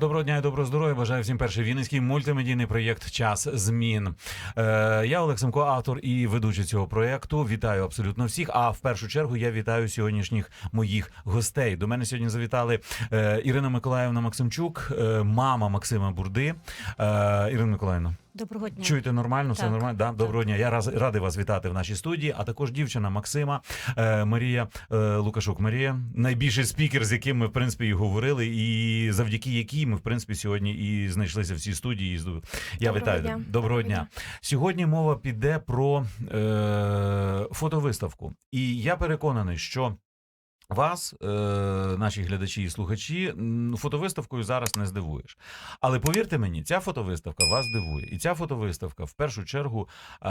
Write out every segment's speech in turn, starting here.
Доброго дня і доброго здоров'я. Бажаю всім перший вінницький мультимедійний проєкт Час змін. Е, я Олег Семко, автор і ведучий цього проєкту. Вітаю абсолютно всіх. А в першу чергу я вітаю сьогоднішніх моїх гостей. До мене сьогодні завітали е, Ірина Миколаївна Максимчук, е, мама Максима Бурди. Е, Ірина Миколаївна, Доброго дня. чуєте нормально? Все нормально? Да? Доброго дня. Я раз радий вас вітати в нашій студії. А також дівчина Максима е, Марія е, Лукашук. Марія, найбільший спікер, з яким ми в принципі і говорили, і завдяки якій ми в принципі сьогодні і знайшлися в цій студії. Я Доброго вітаю дня. Доброго Доброго дня. дня. Сьогодні мова піде про е, фотовиставку, і я переконаний, що. Вас, е, наші глядачі і слухачі, фотовиставкою зараз не здивуєш. Але повірте мені, ця фотовиставка вас здивує. І ця фотовиставка, в першу чергу, е,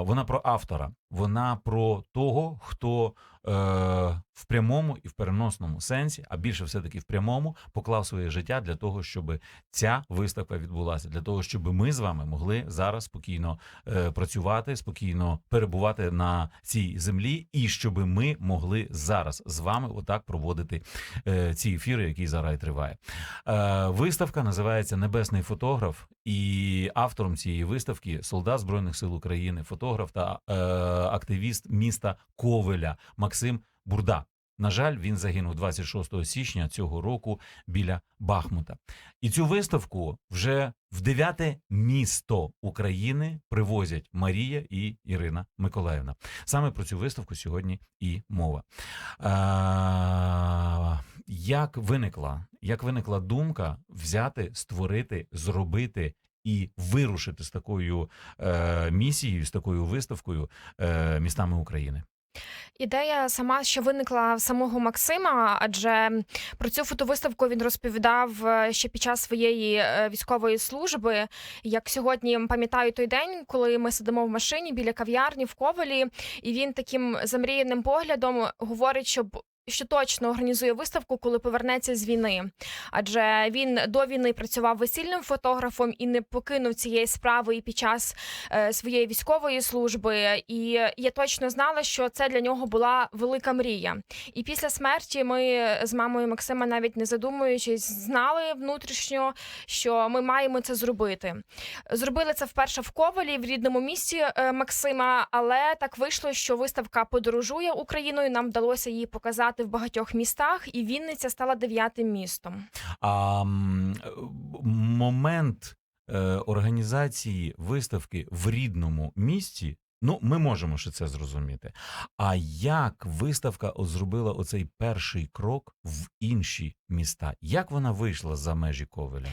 вона про автора, вона про того, хто в прямому і в переносному сенсі, а більше все-таки в прямому, поклав своє життя для того, щоб ця виставка відбулася, для того, щоб ми з вами могли зараз спокійно е, працювати, спокійно перебувати на цій землі, і щоб ми могли зараз з вами отак проводити е, ці ефіри, які зараз і триває. Е, виставка називається Небесний фотограф, і автором цієї виставки солдат збройних сил України, фотограф та е, активіст міста Ковеля Максим Бурда. На жаль, він загинув 26 січня цього року біля Бахмута. І цю виставку вже в дев'яте місто України привозять Марія і Ірина Миколаївна. Саме про цю виставку сьогодні і мова. А, як виникла, як виникла думка взяти, створити, зробити і вирушити з такою е, місією, з такою виставкою е, містами України? Ідея сама ще виникла в самого Максима, адже про цю фотовиставку він розповідав е, ще під час своєї е, військової служби. Як сьогодні пам'ятаю той день, коли ми сидимо в машині біля кав'ярні в Ковалі, і він таким замріяним поглядом говорить, щоб. Що точно організує виставку, коли повернеться з війни, адже він до війни працював весільним фотографом і не покинув цієї справи і під час е, своєї військової служби. І я точно знала, що це для нього була велика мрія. І після смерті ми з мамою Максима, навіть не задумуючись, знали внутрішньо, що ми маємо це зробити. Зробили це вперше в Ковалі, в рідному місті е, Максима, але так вийшло, що виставка подорожує Україною. Нам вдалося її показати в багатьох містах, і Вінниця стала дев'ятим містом. А момент е, організації виставки в рідному місті. Ну, ми можемо ще це зрозуміти. А як виставка зробила оцей перший крок в інші міста? Як вона вийшла за межі Ковеля?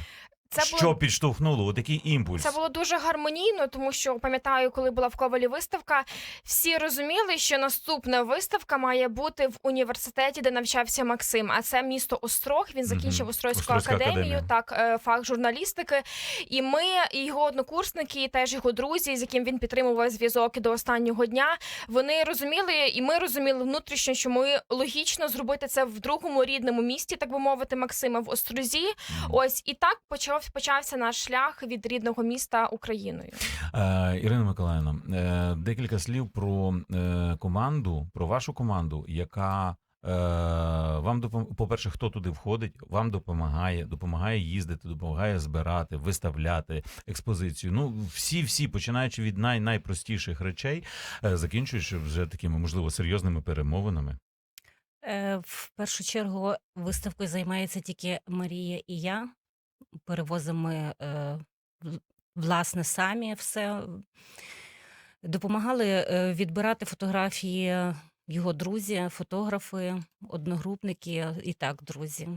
Це що було підштовхнуло отакий імпульс? Це було дуже гармонійно, тому що пам'ятаю, коли була в Ковалі виставка, всі розуміли, що наступна виставка має бути в університеті, де навчався Максим. А це місто Острог. Він закінчив Мгм. Острозьку Острозька академію, академія. так е, фах журналістики. І ми, і його однокурсники, і теж його друзі, з яким він підтримував зв'язок і до останнього дня. Вони розуміли, і ми розуміли внутрішньо, що ми логічно зробити це в другому рідному місті, так би мовити, Максима в Острозі. Мгм. Ось і так почав почався наш шлях від рідного міста Україною. Е, Ірина Миколаївна, е, декілька слів про е, команду, про вашу команду, яка е, вам допом... по-перше, хто туди входить, вам допомагає, допомагає їздити, допомагає збирати, виставляти експозицію. Ну, всі, всі, починаючи від най- найпростіших речей, е, закінчуючи вже такими, можливо, серйозними перемовинами. Е, В першу чергу виставкою займається тільки Марія і я. Перевозимо е, власне самі все. Допомагали е, відбирати фотографії його друзі, фотографи, одногрупники і так, друзі.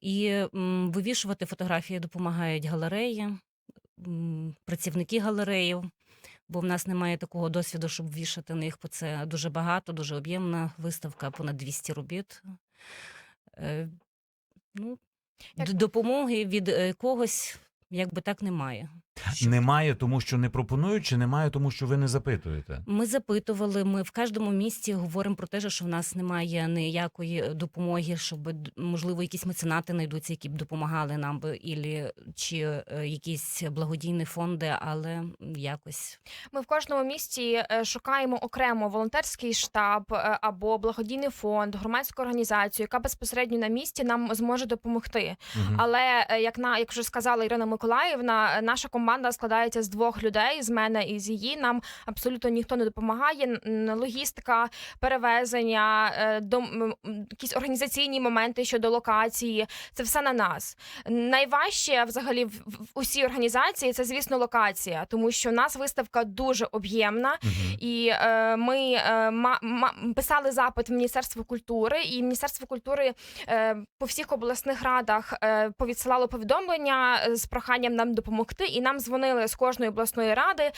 І вивішувати фотографії допомагають галереї, працівники галереїв, бо в нас немає такого досвіду, щоб вішати на їх, бо це дуже багато, дуже об'ємна виставка, понад 200 робіт. Е, Ну, Як- допомоги від е, когось якби так немає. Що- Немає, тому що не пропонують, чи немає, тому що ви не запитуєте? Ми запитували. Ми в кожному місті говоримо про те, що в нас немає ніякої допомоги, щоб можливо якісь меценати знайдуться, які б допомагали нам би, ілі чи е, якісь благодійні фонди, але якось Ми в кожному місті е, шукаємо окремо волонтерський штаб е, або благодійний фонд, громадську організацію, яка безпосередньо на місці нам зможе допомогти. Мгм. Але як на як вже сказала Ірина Миколаївна, наша команда складається з двох людей: з мене і з її. Нам абсолютно ніхто не допомагає. Логістика, перевезення, е, дом, якісь організаційні моменти щодо локації. Це все на нас. Найважче взагалі в, в усій організації це, звісно, локація, тому що у нас виставка дуже об'ємна. Мгм. І е, ми е, ма, ма, писали запит в Міністерство культури, і Міністерство культури е, по всіх обласних радах е, повідсилало повідомлення е, з проханням нам допомогти, і нам дзвонили з кожної обласної ради.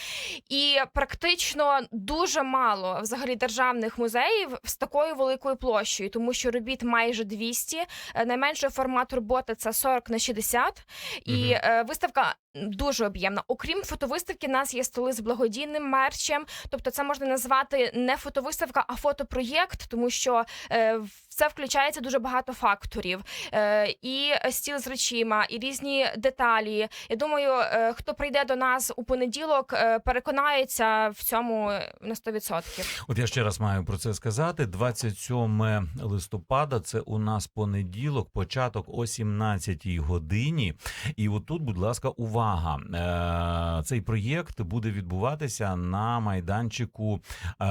І практично дуже мало взагалі державних музеїв з такою великою площею, тому що робіт майже 200. Е, Найменший формат роботи це 40 на 60. І е, виставка дуже об'ємна. Окрім фотовиставки, у нас є столи з благодійним мерчем. Тобто, це можна назвати не фотовиставка, а фотопроєкт, тому що е, це включається дуже багато факторів. Е, і стіл з речима, і різні деталі. Я думаю, е, хто прийде до нас у понеділок, е, переконається в цьому на 100%. От я ще раз маю про це сказати. 27 листопада це у нас понеділок, початок о 17 годині. І отут, будь ласка, увага. Е, Цей проєкт буде відбуватися на майданчику е,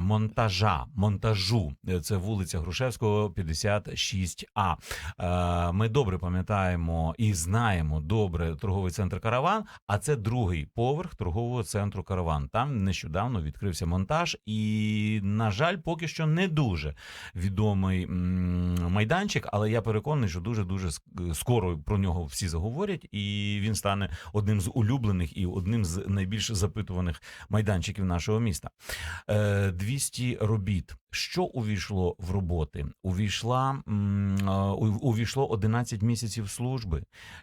монтажа. Монтажу. Це вулиця Грушевського, 56А. Е, Ми добре пам'ятаємо і знаємо добре торговий центр Караван. А це другий поверх торгового центру Караван. Там нещодавно відкрився монтаж, і, на жаль, поки що не дуже відомий майданчик, але я переконаний, що дуже дуже скоро про нього всі заговорять, і він стане одним з улюблених і одним з найбільш запитуваних майданчиків нашого міста. Е, 200 робіт. Що увійшло в роботи? Увійшла е, увійшло 11 місяців служби.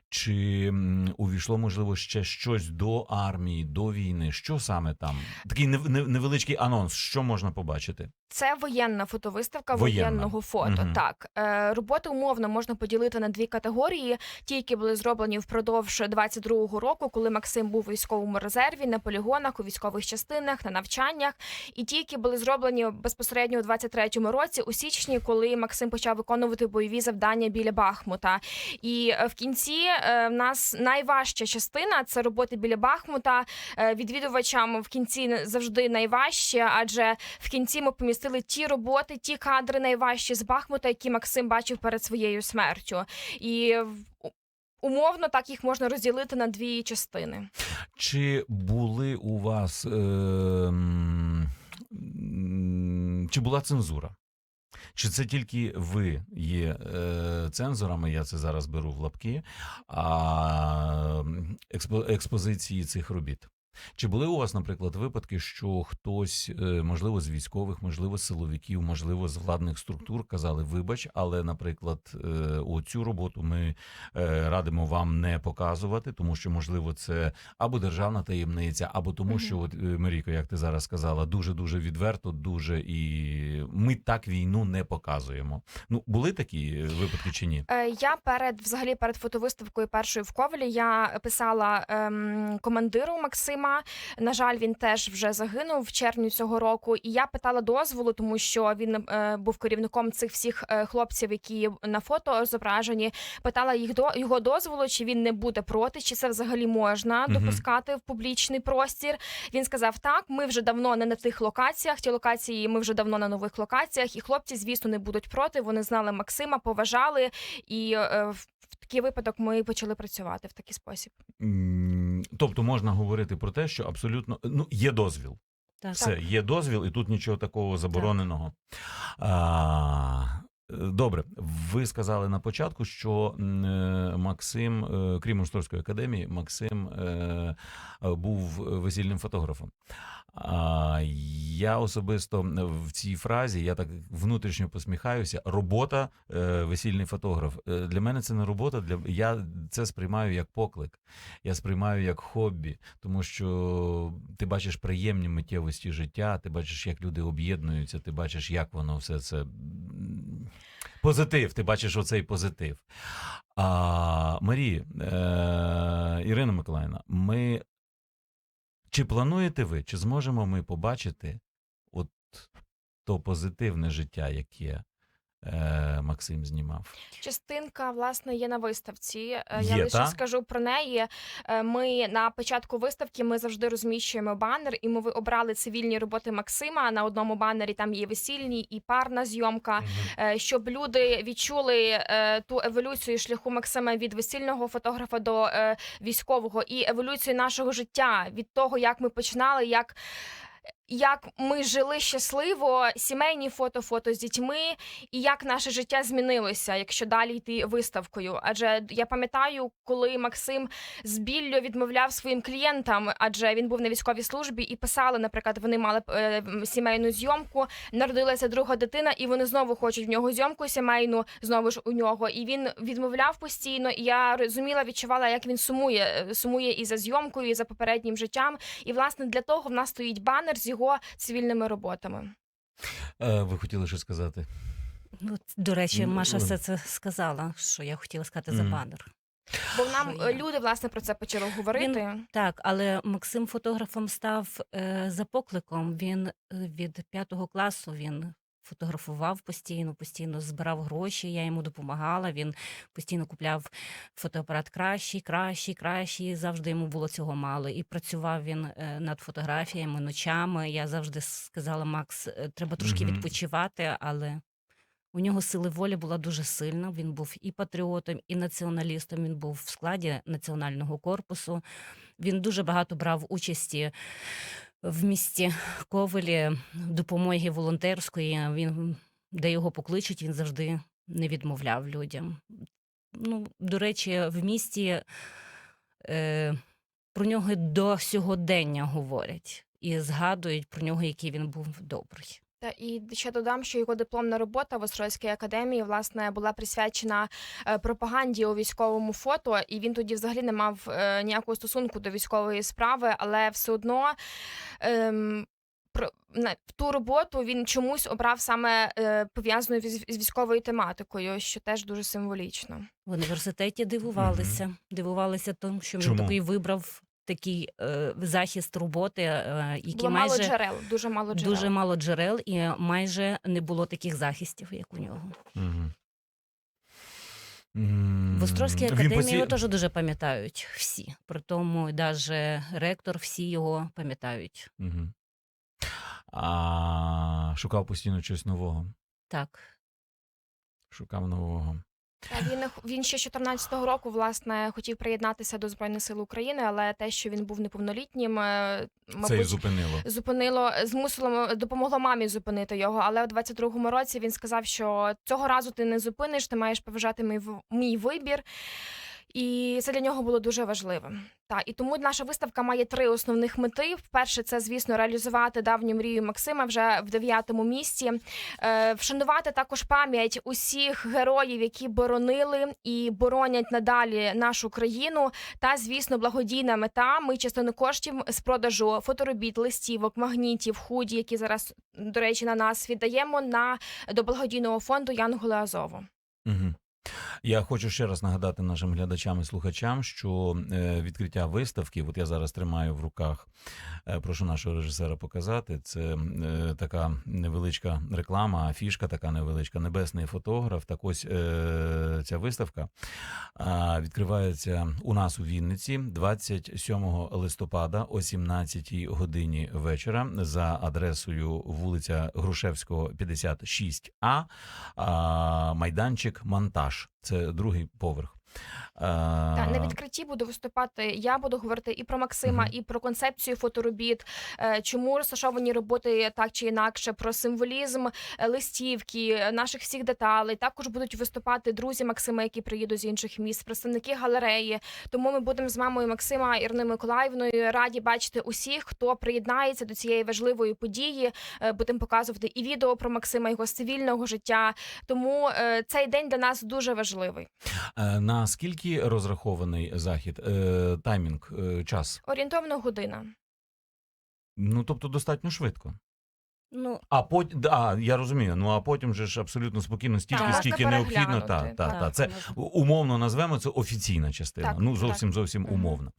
Чи увійшло можливо ще щось до армії, до війни? Що саме там? Такий нев- нев- невеличкий анонс. Що можна побачити? Це воєнна фотовиставка Воєнна. воєнного фото. Мгм. Так е, роботи умовно можна поділити на дві категорії. Ті, які були зроблені впродовж 22-го року, коли Максим був у військовому резерві, на полігонах, у військових частинах, на навчаннях, і ті, які були зроблені безпосередньо у 23-му році, у січні, коли Максим почав виконувати бойові завдання біля Бахмута. І е, в кінці е, в нас найважча частина це роботи біля Бахмута. Е, Відвідувачам в кінці завжди найважче, адже в кінці ми помістили ті роботи, ті кадри найважчі з Бахмута, які Максим бачив перед своєю смертю. І умовно так їх можна розділити на дві частини. Чи були у вас е, чи була цензура? Чи це тільки ви є е, цензорами? Я це зараз беру в лапки, а експо, експозиції цих робіт? Чи були у вас, наприклад, випадки, що хтось, е, можливо, з військових, можливо, з силовиків, можливо, з владних структур казали, вибач, але, наприклад, е, оцю роботу ми е, радимо вам не показувати, тому що, можливо, це або державна таємниця, або тому, що от Марійко, як ти зараз сказала, дуже дуже відверто, дуже і ми так війну не показуємо. Ну були такі випадки чи ні? Я перед взагалі перед фотовиставкою першою в Ковелі я писала ем, командиру Максима. На жаль, він теж вже загинув в червні цього року. І я питала дозволу, тому що він е, був керівником цих всіх е, хлопців, які на фото зображені. Питала їх до його дозволу, чи він не буде проти, чи це взагалі можна допускати в публічний простір. Він сказав: так, ми вже давно не на тих локаціях. Ті локації ми вже давно на нових локаціях. І хлопці, звісно, не будуть проти. Вони знали Максима, поважали. І е, такий випадок ми почали працювати в такий спосіб. М, Тобто можна говорити про те, що абсолютно ну є дозвіл. так. Все, є дозвіл, і тут нічого такого забороненого. А, Добре, ви сказали на початку, що е, Максим, е, крім Усторської академії, Максим е, був весільним фотографом. А я особисто в цій фразі я так внутрішньо посміхаюся. Робота весільний фотограф. Для мене це не робота. Для я це сприймаю як поклик. Я сприймаю як хобі, тому що ти бачиш приємні миттєвості життя, ти бачиш, як люди об'єднуються, ти бачиш, як воно все це позитив. Ти бачиш оцей позитив. А Марі, е, Ірина Миколаївна, ми чи плануєте ви, чи зможемо ми побачити от то позитивне життя, яке Максим знімав? Частинка власне є на виставці. Е, Є, Я лише та? скажу про неї. Е, Ми на початку виставки ми завжди розміщуємо банер, і ми обрали цивільні роботи Максима. На одному банері там є весільні і парна зйомка. е, Щоб люди відчули е, ту еволюцію шляху Максима від весільного фотографа до е, військового, і еволюцію нашого життя від того, як ми починали, як. Як ми жили щасливо, сімейні фото, фото з дітьми, і як наше життя змінилося, якщо далі йти виставкою. Адже я пам'ятаю, коли Максим з біллю відмовляв своїм клієнтам, адже він був на військовій службі, і писали, наприклад, вони мали е, сімейну зйомку, народилася друга дитина, і вони знову хочуть в нього зйомку сімейну, знову ж у нього. І він відмовляв постійно. І я розуміла, відчувала, як він сумує, е, сумує і за зйомкою, і за попереднім життям. І власне для того в нас стоїть банер з його цивільними роботами. Е, ви хотіли що сказати? Ну, до речі, Ну, Маша ну. все це сказала, що я хотіла сказати за Мгм. банер. Бо нам Що е, є? люди власне про це почали говорити. Так, але Максим фотографом став е, за покликом. Він е, від п'ятого класу він фотографував постійно, постійно збирав гроші. Я йому допомагала. Він постійно купляв фотоапарат кращий, кращий, кращий. Завжди йому було цього мало. І працював він е, над фотографіями ночами. Я завжди сказала, Макс, е, треба трошки Мгм. відпочивати, але. У нього сили волі була дуже сильна. Він був і патріотом, і націоналістом. Він був в складі національного корпусу. Він дуже багато брав участі в місті Ковелі допомоги волонтерської. Він де його покличуть, він завжди не відмовляв людям. Ну, до речі, в місті е, про нього до сьогодення говорять і згадують про нього, який він був добрий. Та і ще додам, що його дипломна робота в Острозькій академії власне була присвячена е, пропаганді у військовому фото, і він тоді взагалі не мав е, ніякого стосунку до військової справи, але все одно. Ем, про в ту роботу він чомусь обрав саме е, пов'язану з з військовою тематикою, що теж дуже символічно. В університеті дивувалися. Дивувалися тому, що він такий вибрав такий е, захист роботи, е, який Було мало джерел, дуже мало джерел. дуже мало джерел, і майже не було таких захистів, як у нього. Угу. В Острозькій академії посі... його теж дуже пам'ятають всі. При тому навіть ректор всі його пам'ятають. Угу. А шукав постійно щось нового. Так. Шукав нового. Та він він ще з 14-го року власне хотів приєднатися до збройних сил України, але те, що він був неповнолітнім, мабуть, Це і зупинило. зупинило, змусило допомогло мамі зупинити його. Але у 22-му році він сказав, що цього разу ти не зупиниш, ти маєш поважати мій мій вибір. І це для нього було дуже важливим. Та і тому наша виставка має три основних мети. Перше, це звісно реалізувати давню мрію Максима вже в дев'ятому місці, е, вшанувати також пам'ять усіх героїв, які боронили і боронять надалі нашу країну. Та звісно, благодійна мета. Ми частину коштів з продажу фоторобіт, листівок, магнітів, худі, які зараз до речі на нас віддаємо на до благодійного фонду Янголи Азову. Угу. Я хочу ще раз нагадати нашим глядачам і слухачам, що е, відкриття виставки, от я зараз тримаю в руках, е, прошу нашого режисера показати. Це е, така невеличка реклама, афішка така невеличка, небесний фотограф. Так ось ця виставка відкривається у нас у Вінниці 27 листопада о 17 годині вечора за адресою вулиця Грушевського, 56А, а, майданчик Монтаж. Це другий поверх. Та Е, на відкритті буду виступати. Я буду говорити і про Максима, і про концепцію фоторобіт, е, чому розташовані роботи так чи інакше, про символізм е, листівки, наших всіх деталей. Також будуть виступати друзі Максима, які приїдуть з інших міст, представники галереї. Тому ми будемо з мамою Максима Іриною Миколаївною раді бачити усіх, хто приєднається до цієї важливої події. Будемо показувати і відео про Максима, його цивільного життя. Тому цей день для нас дуже важливий. е, На скільки розрахований захід? Е, Таймінг, е, час? Орієнтовно година. Ну тобто достатньо швидко. Ну, А потім, да, я розумію. Ну а потім же ж абсолютно спокійно, стільки, можна скільки необхідно. Та, переглянути. та, так, та. Це можна. умовно назвемо це офіційна частина. Так, ну так. зовсім зовсім умовно.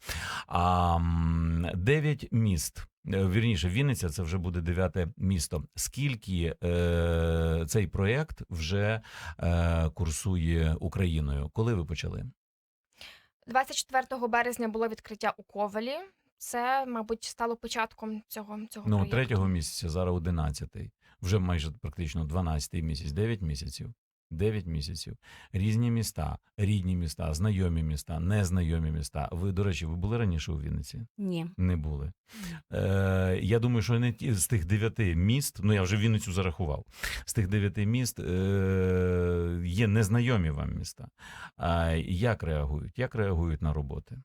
А м, дев'ять міст. Е, Вірніше, Вінниця це вже буде дев'яте місто. Скільки е, цей проєкт вже е, курсує Україною? Коли ви почали? 24 березня було відкриття у Ковалі. Це, мабуть, стало початком цього цього Ну, проєкту. третього місяця, зараз одинадцятий. Вже майже практично 12 місяць, 9 місяців. 9 місяців. Різні міста, рідні міста, знайомі міста, незнайомі міста. Ви, до речі, ви були раніше у Вінниці? ні. Не були. Е, я думаю, що не ті з тих дев'яти міст, ну я вже Вінницю зарахував. З тих дев'яти міст е, є незнайомі вам міста. А як реагують? Як реагують на роботи?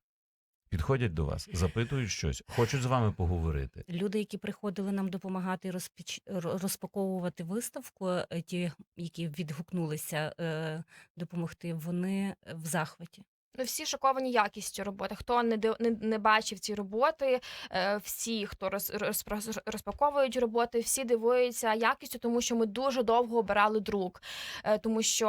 Підходять до вас, запитують щось, хочуть з вами поговорити. Люди, які приходили нам допомагати розпіч... розпаковувати виставку, е, ті, які відгукнулися е, допомогти, вони в захваті. Ну, всі шоковані якістю роботи. Хто не не, не бачив ці роботи, е, всі, хто роз, розпра- розпаковують роботи, всі дивуються якістю, тому що ми дуже довго обирали друк. Е, Тому що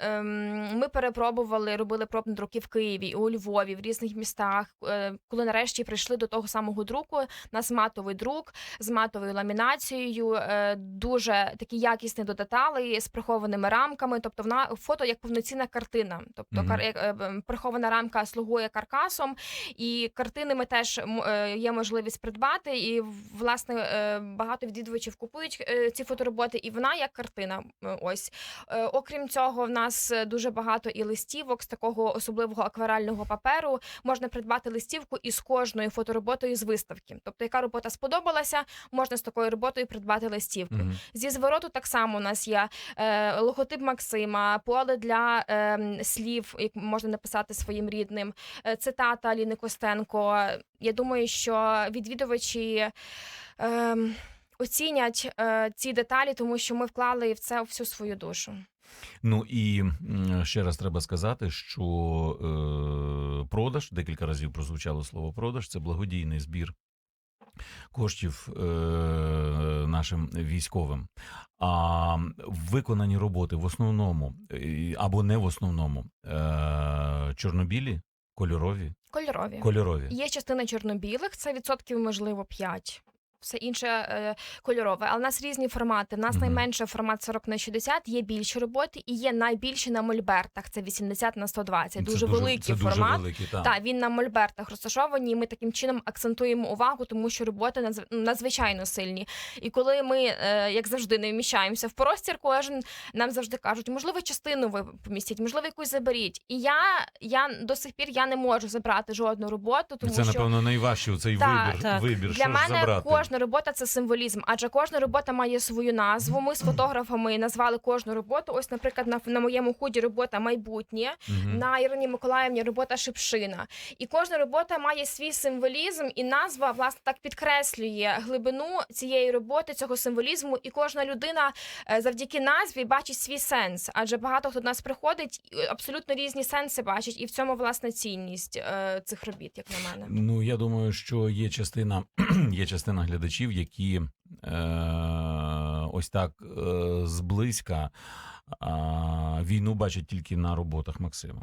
ем, ми перепробували, робили пробні друки в Києві, у Львові, в різних містах. Е, Коли нарешті прийшли до того самого друку, нас матовий друк з матовою ламінацією, е, дуже такий якісний до деталей з прихованими рамками. Тобто вона фото як повноцінна картина. Тобто Мгм. кар- як, е, м, рамка слугує каркасом, і картини ми теж е, є можливість придбати. І власне е, багато відвідувачів купують е, ці фотороботи, і вона як картина. Ось окрім цього, в нас дуже багато і листівок з такого особливого акварельного паперу. Можна придбати листівку із кожною фотороботою з виставки. Тобто, яка робота сподобалася, можна з такою роботою придбати листівку. Мгм. Зі звороту так само у нас є логотип Максима, поле для е, слів, як можна написати своїм рідним, е, цитата Аліни Костенко. Я думаю, що відвідувачі. Е, Оцінять е, ці деталі, тому що ми вклали в це всю свою душу. Ну і ще раз треба сказати, що е, продаж декілька разів прозвучало слово продаж. Це благодійний збір коштів е, нашим військовим. А виконані роботи в основному е, або не в основному е, чорнобілі, кольорові, Кольорові кольорові. є частина чорно-білих, це відсотків можливо 5. Все інше е, кольорове, але у нас різні формати. У нас Мгм. найменший формат 40 на 60, є більші роботи і є найбільші на мольбертах. Це 80 на 120. Дуже, великий це формат. Дуже великий, так. Так, він на мольбертах розташований, і ми таким чином акцентуємо увагу, тому що роботи надзв- надзвичайно сильні. І коли ми, е, як завжди, не вміщаємося в простір, кожен нам завжди кажуть, можливо, частину ви помістіть, можливо, якусь заберіть. І я, я до сих пір я не можу забрати жодну роботу, тому це, що напевно, найважче цей Так, вибір. так. вибір. для що ж мене забрати? Кожна робота це символізм, адже кожна робота має свою назву. Ми з фотографами назвали кожну роботу. Ось, наприклад, на, на моєму худі робота майбутнє. Мгм. На Ірині Миколаївні робота Шипшина. І кожна робота має свій символізм, і назва власне так підкреслює глибину цієї роботи, цього символізму. І кожна людина е, завдяки назві бачить свій сенс. Адже багато хто до нас приходить, і абсолютно різні сенси бачить, і в цьому власне цінність е, цих робіт, як на мене. Ну, я думаю, що є частина, є частина глядачів, які е, ось так е, зблизька війну бачать тільки на роботах Максима.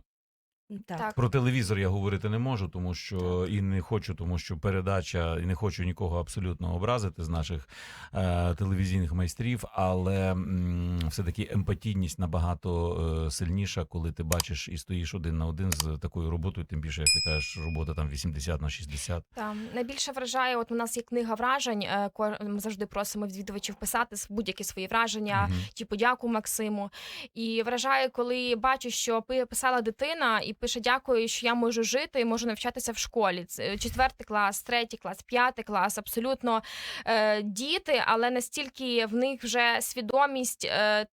Так. Так. Про телевізор я говорити не можу, тому що і не хочу, тому що передача, і не хочу нікого абсолютно образити з наших е, телевізійних майстрів, але м, все-таки емпатійність набагато е, сильніша, коли ти бачиш і стоїш один на один з такою роботою, тим більше, як ти кажеш, робота там 80 на 60. Там найбільше вражає. От у нас є книга вражень. е, ко- Ми завжди просимо відвідувачів писати с- будь-які свої враження Мгм. чи подяку Максиму. І вражає, коли бачу, що пи- писала дитина, і пише: Дякую, що я можу жити і можу навчатися в школі. Четвертий клас, третій клас, п'ятий клас. Абсолютно е, діти, але настільки в них вже свідомість. Е,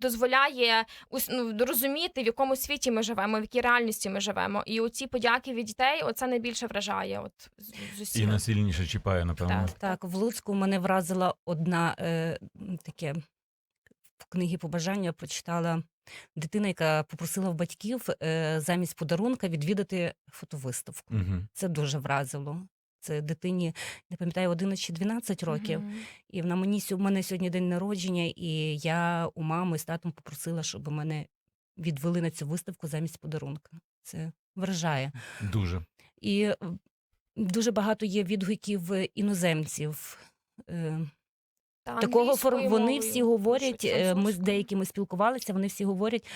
Дозволяє ну, розуміти, в якому світі ми живемо, в якій реальності ми живемо. І оці подяки від дітей, оце найбільше вражає. От з, з І насильніше чіпає, напевно. Так. Так, в Луцьку мене вразила одна е, таке в книгі побажання прочитала дитина, яка попросила в батьків е, замість подарунка відвідати фотовиставку. Угу. Це дуже вразило. Це дитині, не пам'ятаю, 11 чи 12 років. Мгм. І на мені в мене сьогодні день народження, і я у мами з татом попросила, щоб мене відвели на цю виставку замість подарунка. Це вражає. Дуже. І дуже багато є відгуків іноземців. Е, Такого фор... англійською вони всі говорять. е, Ми з деякими спілкувалися. Вони всі говорять,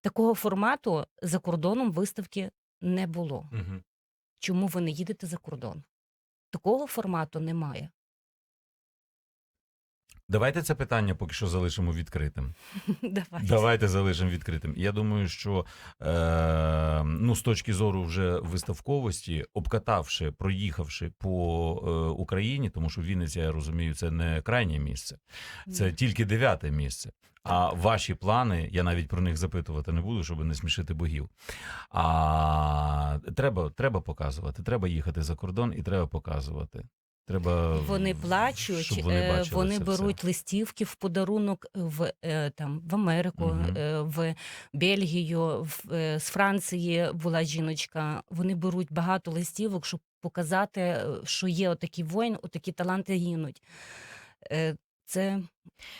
такого формату за кордоном виставки не було. Угу. Чому ви не їдете за кордон? Такого формату немає. Давайте це питання поки що залишимо відкритим. Давайте. Давайте залишимо відкритим. Я думаю, що е, ну, з точки зору вже виставковості, обкатавши, проїхавши по е, Україні, тому що Вінниця, я розумію, це не крайнє місце, це Ні. тільки дев'яте місце. А ваші плани, я навіть про них запитувати не буду, щоб не смішити богів. А треба, треба показувати, треба їхати за кордон і треба показувати. Треба Вони плачуть, щоб вони, е, бачили вони це беруть все. листівки в подарунок в е, там в Америку, е, в Бельгію, в, з Франції була жіночка. Вони беруть багато листівок, щоб показати, що є отакий воїн, отакі таланти гинуть. Це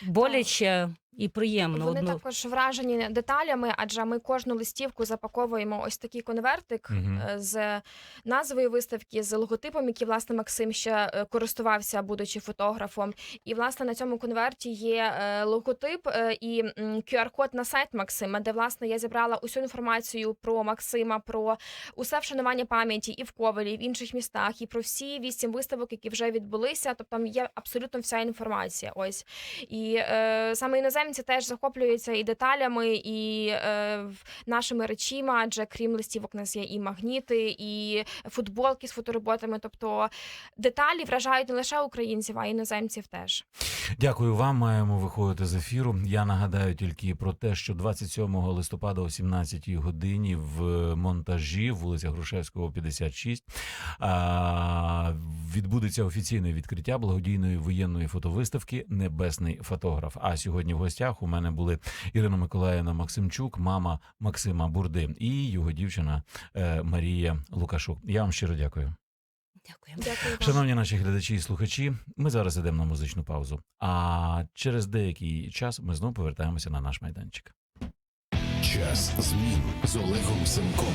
боляче і приємно. Вони одно- також вражені деталями, адже ми кожну листівку запаковуємо ось такий конвертик е, з назвою виставки, з логотипом, який власне Максим ще е, користувався, будучи фотографом. І власне на цьому конверті є е, логотип і QR-код на сайт Максима, де власне я зібрала усю інформацію про Максима, про усе вшанування пам'яті і в Ковелі, і в інших містах, і про всі вісім виставок, які вже відбулися. Тобто там є абсолютно вся інформація. Ось і е, саме іноземці теж захоплюються і деталями, і е, нашими речима, адже крім листівок, у нас є і магніти, і футболки з фотороботами. Тобто деталі вражають не лише українців, а й іноземців теж. Дякую вам. Маємо виходити з ефіру. Я нагадаю тільки про те, що 27 листопада о 17 годині в монтажі вулиця Грушевського, 56, а, відбудеться офіційне відкриття благодійної воєнної фотовиставки Небесний фотограф. А сьогодні в гостях у мене були Ірина Миколаївна Максимчук, мама Максима Бурди і його дівчина е, Марія Лукашук. Я вам щиро дякую. Дякую. Дякую. Шановні наші глядачі і слухачі, ми зараз йдемо на музичну паузу. А через деякий час ми знову повертаємося на наш майданчик. Час змін з Олегом Семком.